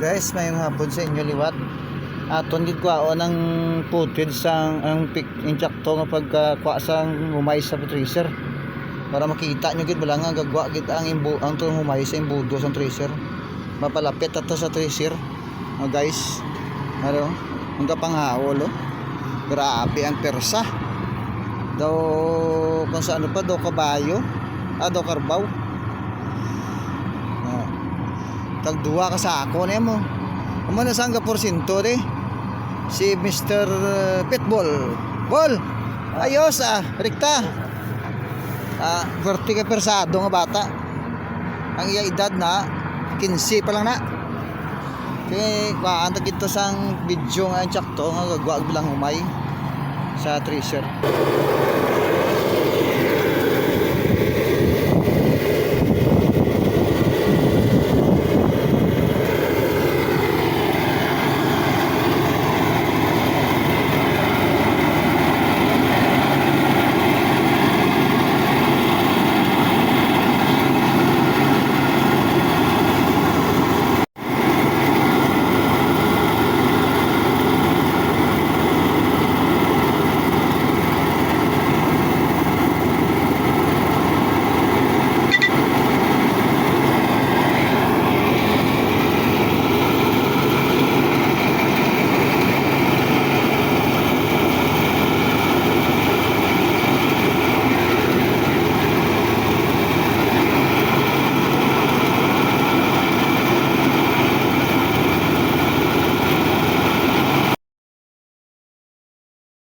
Guys, may hapon sa inyo liwat. Aton gid kwa o ng footage sang ang pic injakto nga pagka sang humay sa tracer. Para makita nyo gid wala nga gagwa gid ang imbu ang tong humay sa imbudo sa tracer. Mapalapit ato sa tracer. Oh, guys. Ano? Ang kapanghawol oh. Grabe ang persa. Daw kung sa ano pa daw kabayo. Ah, daw karbaw. Ah. Tagduwa ka sa ako na mo. Amo na sang porsinto de. Si Mr. Pitbull. Ball. Ayos ah, rekta. Ah, 40 ka persado nga bata. Ang iya edad na 15 pa lang na. Kaya kuhaan ta kito sang video nga tsakto nga gagwa bilang humay sa treasure.